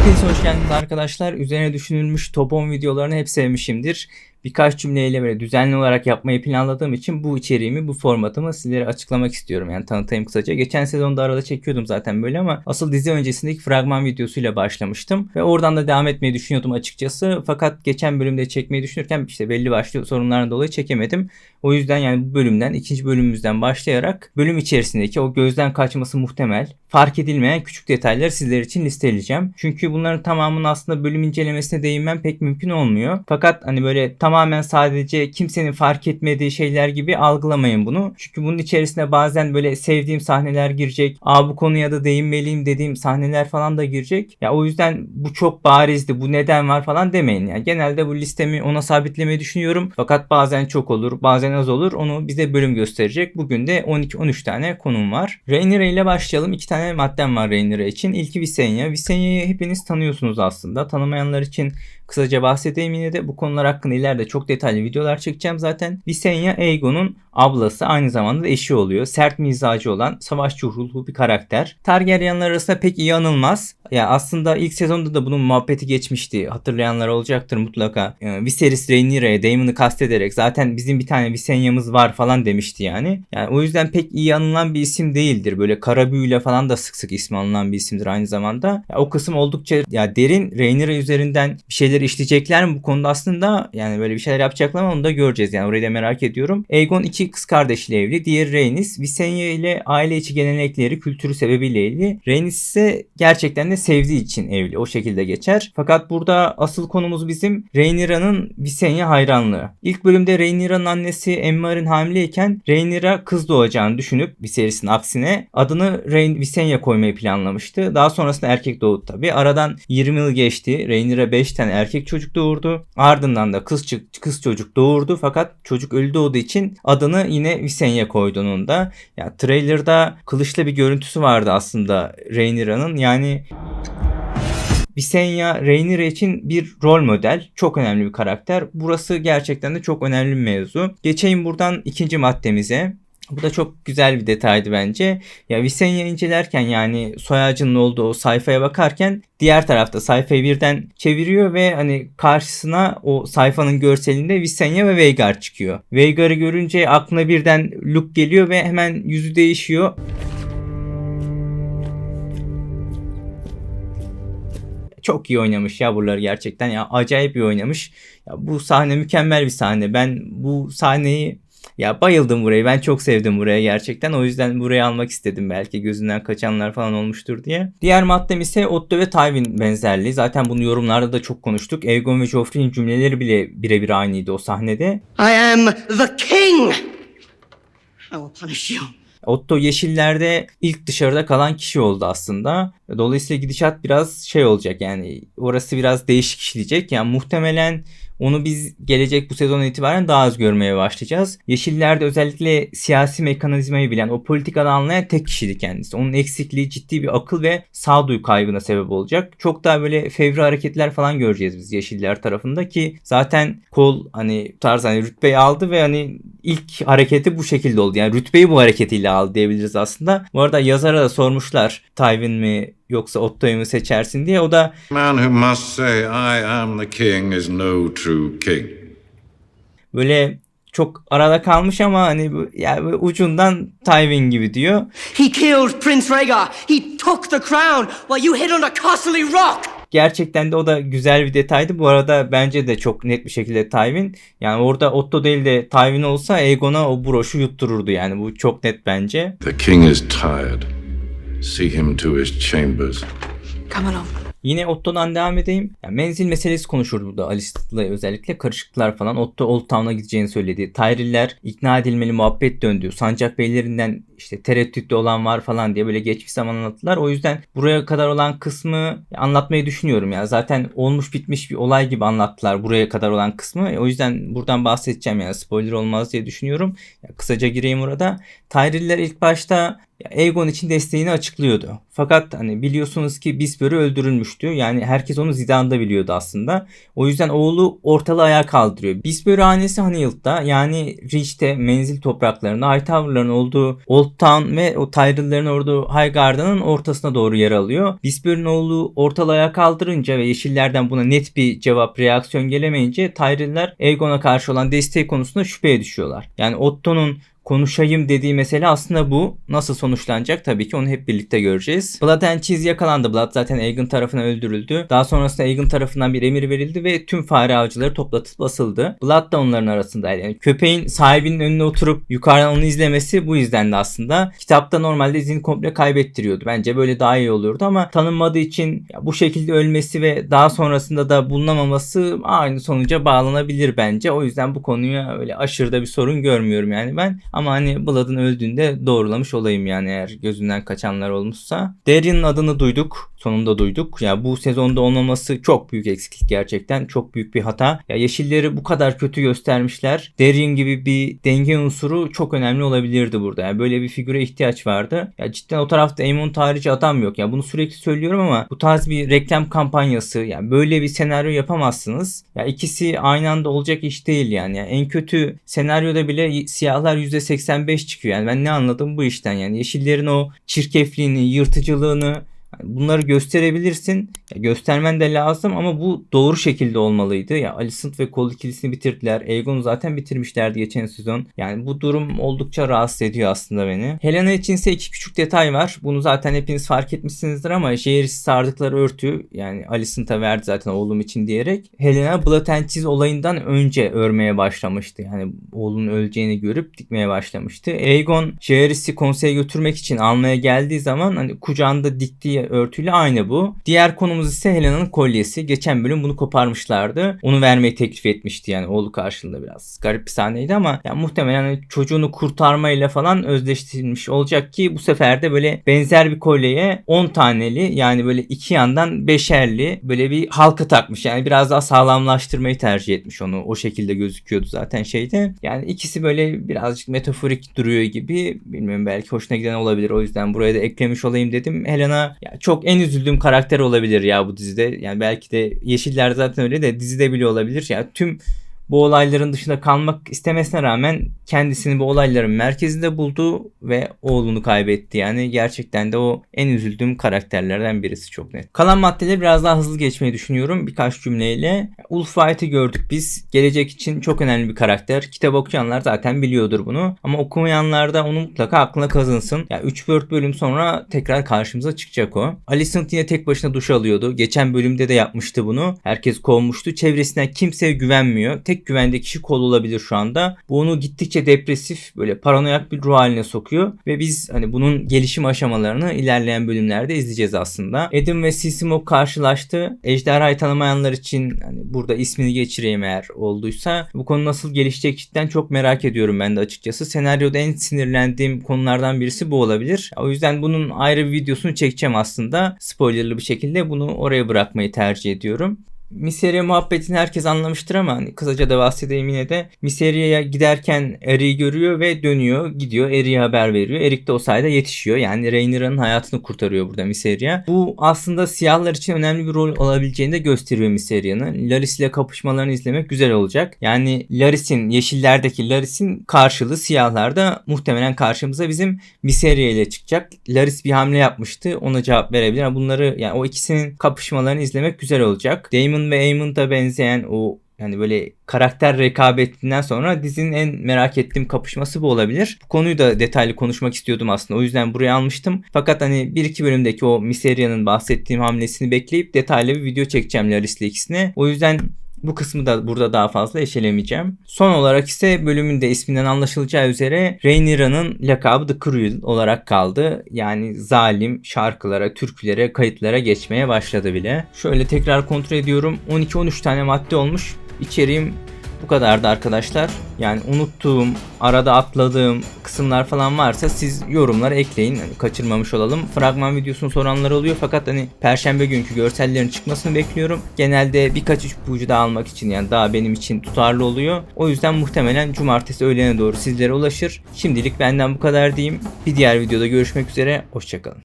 Hepiniz hoş geldiniz arkadaşlar. Üzerine düşünülmüş top 10 videolarını hep sevmişimdir. Birkaç cümleyle böyle düzenli olarak yapmayı planladığım için bu içeriğimi, bu formatımı sizlere açıklamak istiyorum. Yani tanıtayım kısaca. Geçen sezonda arada çekiyordum zaten böyle ama asıl dizi öncesindeki fragman videosuyla başlamıştım. Ve oradan da devam etmeyi düşünüyordum açıkçası. Fakat geçen bölümde çekmeyi düşünürken işte belli başlı sorunlardan dolayı çekemedim. O yüzden yani bu bölümden, ikinci bölümümüzden başlayarak bölüm içerisindeki o gözden kaçması muhtemel, fark edilmeyen küçük detayları sizler için listeleyeceğim. Çünkü bunların tamamının aslında bölüm incelemesine değinmem pek mümkün olmuyor. Fakat hani böyle tamamen sadece kimsenin fark etmediği şeyler gibi algılamayın bunu. Çünkü bunun içerisine bazen böyle sevdiğim sahneler girecek. Aa bu konuya da değinmeliyim dediğim sahneler falan da girecek. Ya o yüzden bu çok barizdi, bu neden var falan demeyin. Yani genelde bu listemi ona sabitlemeyi düşünüyorum. Fakat bazen çok olur, bazen az olur. Onu bize bölüm gösterecek. Bugün de 12-13 tane konum var. Rainier ile başlayalım. İki tane maddem var Rainier için. İlki Visenya. Visenya'yı hepiniz tanıyorsunuz aslında. Tanımayanlar için kısaca bahsedeyim yine de bu konular hakkında ileride çok detaylı videolar çekeceğim zaten. Visenya Aegon'un ablası aynı zamanda da eşi oluyor. Sert mizacı olan savaşçı ruhlu bir karakter. Targaryenler arasında pek iyi anılmaz. Ya aslında ilk sezonda da bunun muhabbeti geçmişti. Hatırlayanlar olacaktır mutlaka. Ee, Viserys Rhaenyra'ya Daemon'ı kastederek zaten bizim bir tane Visenya'mız var falan demişti yani. Yani o yüzden pek iyi anılan bir isim değildir. Böyle kara büyüyle falan da sık sık ismi anılan bir isimdir aynı zamanda. Ya, o kısım oldukça ya derin Rhaenyra üzerinden bir şeyler işleyecekler mi bu konuda aslında yani böyle bir şeyler yapacaklar mı onu da göreceğiz yani orayı da merak ediyorum. Aegon iki kız kardeşiyle evli. Diğeri Rhaenys. Visenya ile aile içi gelenekleri, kültürü sebebiyle evli. Rhaenys ise gerçekten de sevdiği için evli. O şekilde geçer. Fakat burada asıl konumuz bizim Rhaenyra'nın Visenya hayranlığı. İlk bölümde Rhaenyra'nın annesi Emma'nın hamileyken Rhaenyra kız doğacağını düşünüp Viserys'in aksine adını Rhaen Visenya koymayı planlamıştı. Daha sonrasında erkek doğdu tabi. Aradan 20 yıl geçti. Rhaenyra 5 tane erkek çocuk doğurdu. Ardından da kız, kız çocuk doğurdu fakat çocuk ölü doğduğu için adını yine Visenya koydu onun da. Ya trailer'da kılıçlı bir görüntüsü vardı aslında Rhaenyra'nın. Yani Visenya Rhaenyra için bir rol model. Çok önemli bir karakter. Burası gerçekten de çok önemli bir mevzu. Geçeyim buradan ikinci maddemize. Bu da çok güzel bir detaydı bence. Ya Visenya incelerken yani soy ağacının olduğu o sayfaya bakarken diğer tarafta sayfayı birden çeviriyor ve hani karşısına o sayfanın görselinde Visenya ve Veigar çıkıyor. Veigar'ı görünce aklına birden look geliyor ve hemen yüzü değişiyor. çok iyi oynamış ya buraları gerçekten ya acayip iyi oynamış. Ya bu sahne mükemmel bir sahne. Ben bu sahneyi ya bayıldım burayı. Ben çok sevdim buraya gerçekten. O yüzden burayı almak istedim. Belki gözünden kaçanlar falan olmuştur diye. Diğer maddem ise Otto ve Tywin benzerliği. Zaten bunu yorumlarda da çok konuştuk. Aegon ve Joffrey'in cümleleri bile birebir aynıydı o sahnede. I am the king. I will punish you. Otto Yeşiller'de ilk dışarıda kalan kişi oldu aslında. Dolayısıyla gidişat biraz şey olacak yani orası biraz değişik işleyecek. Yani muhtemelen onu biz gelecek bu sezon itibaren daha az görmeye başlayacağız. Yeşillerde özellikle siyasi mekanizmayı bilen, o politikadan anlayan tek kişiydi kendisi. Onun eksikliği ciddi bir akıl ve sağduyu kaybına sebep olacak. Çok daha böyle fevri hareketler falan göreceğiz biz Yeşiller tarafında ki zaten kol hani tarz hani rütbeyi aldı ve hani ilk hareketi bu şekilde oldu. Yani rütbeyi bu hareketiyle aldı diyebiliriz aslında. Bu arada yazara da sormuşlar Tywin mi yoksa Otto'yu mu seçersin diye. O da Man who must say I am the king is no true king. böyle çok arada kalmış ama hani yani ucundan Tywin gibi diyor. He killed Prince Rhaegar. He took the crown while you hid under Castle Rock. Gerçekten de o da güzel bir detaydı. Bu arada bence de çok net bir şekilde Tywin. Yani orada Otto değil de Tywin olsa Aegon'a o broşu yuttururdu yani. Bu çok net bence. The king is tired. See him to his chambers. Come along. Yine Otto'dan devam edeyim. Yani menzil meselesi konuşurdu burada Alice'la özellikle. Karışıklıklar falan. Otto Old Town'a gideceğini söyledi. Tyrell'ler ikna edilmeli muhabbet döndü. Sancak beylerinden işte tereddütlü olan var falan diye böyle geçmiş zaman anlattılar. O yüzden buraya kadar olan kısmı anlatmayı düşünüyorum ya. Zaten olmuş bitmiş bir olay gibi anlattılar buraya kadar olan kısmı. O yüzden buradan bahsedeceğim yani spoiler olmaz diye düşünüyorum. Ya kısaca gireyim orada. Tyrell'ler ilk başta Aegon için desteğini açıklıyordu. Fakat hani biliyorsunuz ki Bisbury öldürülmüştü. Yani herkes onu Zidane'da biliyordu aslında. O yüzden oğlu ortalığı ayağa kaldırıyor. Bisbury hanesi Honeyhill'da yani Reach'te menzil topraklarında Hightower'ların olduğu Old Town ve o Tyrell'lerin olduğu Highgarden'ın ortasına doğru yer alıyor. Bisbury'nin oğlu ortalığı ayağa kaldırınca ve Yeşillerden buna net bir cevap reaksiyon gelemeyince Tyrell'ler Aegon'a karşı olan desteği konusunda şüpheye düşüyorlar. Yani Otto'nun konuşayım dediği mesele aslında bu. Nasıl sonuçlanacak tabii ki onu hep birlikte göreceğiz. Blood and Cheese yakalandı. Blood zaten Aegon tarafından öldürüldü. Daha sonrasında Aegon tarafından bir emir verildi ve tüm fare avcıları toplatılıp basıldı. Blood da onların arasındaydı. Yani köpeğin sahibinin önüne oturup yukarıdan onu izlemesi bu yüzdendi aslında. Kitapta normalde izini komple kaybettiriyordu. Bence böyle daha iyi olurdu ama tanınmadığı için bu şekilde ölmesi ve daha sonrasında da bulunamaması aynı sonuca bağlanabilir bence. O yüzden bu konuya öyle aşırı da bir sorun görmüyorum yani ben. Ama hani Blood'ın öldüğünde doğrulamış olayım yani eğer gözünden kaçanlar olmuşsa. Darien'in adını duyduk. Sonunda duyduk. Ya bu sezonda olmaması çok büyük eksiklik gerçekten. Çok büyük bir hata. Ya yeşilleri bu kadar kötü göstermişler. Darien gibi bir denge unsuru çok önemli olabilirdi burada. Yani böyle bir figüre ihtiyaç vardı. Ya cidden o tarafta Aemon harici adam yok. Ya bunu sürekli söylüyorum ama bu tarz bir reklam kampanyası yani böyle bir senaryo yapamazsınız. Ya ikisi aynı anda olacak iş değil yani. yani en kötü senaryoda bile siyahlar %85 çıkıyor. Yani ben ne anladım bu işten yani. Yeşillerin o çirkefliğini, yırtıcılığını bunları gösterebilirsin. Ya göstermen de lazım ama bu doğru şekilde olmalıydı. Ya Alicent ve Cole ikilisini bitirdiler. Aegon'u zaten bitirmişlerdi geçen sezon. Yani bu durum oldukça rahatsız ediyor aslında beni. Helena için ise iki küçük detay var. Bunu zaten hepiniz fark etmişsinizdir ama Jaehaerys'i sardıkları örtü yani Alicent'a verdi zaten oğlum için diyerek. Helena Cheese olayından önce örmeye başlamıştı. Yani oğlunun öleceğini görüp dikmeye başlamıştı. Aegon Jaehaerys'i konseye götürmek için almaya geldiği zaman hani kucağında diktiği örtüyle aynı bu. Diğer konumuz ise Helena'nın kolyesi. Geçen bölüm bunu koparmışlardı. Onu vermeyi teklif etmişti yani oğlu karşılığında biraz. Garip bir sahneydi ama yani muhtemelen hani çocuğunu kurtarmayla falan özdeştirilmiş olacak ki bu sefer de böyle benzer bir kolyeye 10 taneli yani böyle iki yandan beşerli böyle bir halka takmış. Yani biraz daha sağlamlaştırmayı tercih etmiş onu. O şekilde gözüküyordu zaten şeyde. Yani ikisi böyle birazcık metaforik duruyor gibi. Bilmiyorum belki hoşuna giden olabilir. O yüzden buraya da eklemiş olayım dedim. Helena çok en üzüldüğüm karakter olabilir ya bu dizide. Yani belki de Yeşiller zaten öyle de dizide bile olabilir. Ya tüm bu olayların dışında kalmak istemesine rağmen kendisini bu olayların merkezinde buldu ve oğlunu kaybetti. Yani gerçekten de o en üzüldüğüm karakterlerden birisi çok net. Kalan maddeleri biraz daha hızlı geçmeyi düşünüyorum birkaç cümleyle. Ulf White'ı gördük biz. Gelecek için çok önemli bir karakter. Kitap okuyanlar zaten biliyordur bunu. Ama okumayanlar da onu mutlaka aklına kazınsın. Ya yani 3-4 bölüm sonra tekrar karşımıza çıkacak o. Alicent yine tek başına duş alıyordu. Geçen bölümde de yapmıştı bunu. Herkes kovmuştu. Çevresinden kimseye güvenmiyor. Tek güvende kişi kol olabilir şu anda. Bu onu gittikçe depresif böyle paranoyak bir ruh haline sokuyor ve biz hani bunun gelişim aşamalarını ilerleyen bölümlerde izleyeceğiz aslında. Adam ve Sisimo karşılaştı. Ejderhayı tanımayanlar için hani burada ismini geçireyim eğer olduysa bu konu nasıl gelişecek cidden çok merak ediyorum ben de açıkçası. Senaryoda en sinirlendiğim konulardan birisi bu olabilir. O yüzden bunun ayrı bir videosunu çekeceğim aslında. Spoilerlı bir şekilde bunu oraya bırakmayı tercih ediyorum. Miseria muhabbetini herkes anlamıştır ama hani kısaca da bahsedeyim yine de. Miseria'ya giderken Eric'i görüyor ve dönüyor. Gidiyor Eric'e haber veriyor. Eric de o sayede yetişiyor. Yani Rhaenyra'nın hayatını kurtarıyor burada Miseria. Bu aslında siyahlar için önemli bir rol olabileceğini de gösteriyor Miseria'nın. Laris ile kapışmalarını izlemek güzel olacak. Yani Laris'in, yeşillerdeki Laris'in karşılığı siyahlarda muhtemelen karşımıza bizim Miseria ile çıkacak. Laris bir hamle yapmıştı. Ona cevap verebilir. Bunları yani o ikisinin kapışmalarını izlemek güzel olacak. Damon ve Aemon'da benzeyen o yani böyle karakter rekabetinden sonra dizinin en merak ettiğim kapışması bu olabilir. Bu konuyu da detaylı konuşmak istiyordum aslında. O yüzden buraya almıştım. Fakat hani bir iki bölümdeki o Miseria'nın bahsettiğim hamlesini bekleyip detaylı bir video çekeceğim Laris'le ikisine. O yüzden bu kısmı da burada daha fazla eşelemeyeceğim. Son olarak ise bölümün de isminden anlaşılacağı üzere Rhaenyra'nın lakabı The Cruel olarak kaldı. Yani zalim şarkılara, türkülere, kayıtlara geçmeye başladı bile. Şöyle tekrar kontrol ediyorum. 12-13 tane madde olmuş. İçeriğim Bu kadardı arkadaşlar. Yani unuttuğum, arada atladığım kısımlar falan varsa siz yorumlara ekleyin. Hani kaçırmamış olalım. Fragman videosunu soranlar oluyor fakat hani perşembe günkü görsellerin çıkmasını bekliyorum. Genelde birkaç ipucu daha almak için yani daha benim için tutarlı oluyor. O yüzden muhtemelen cumartesi öğlene doğru sizlere ulaşır. Şimdilik benden bu kadar diyeyim. Bir diğer videoda görüşmek üzere. Hoşçakalın.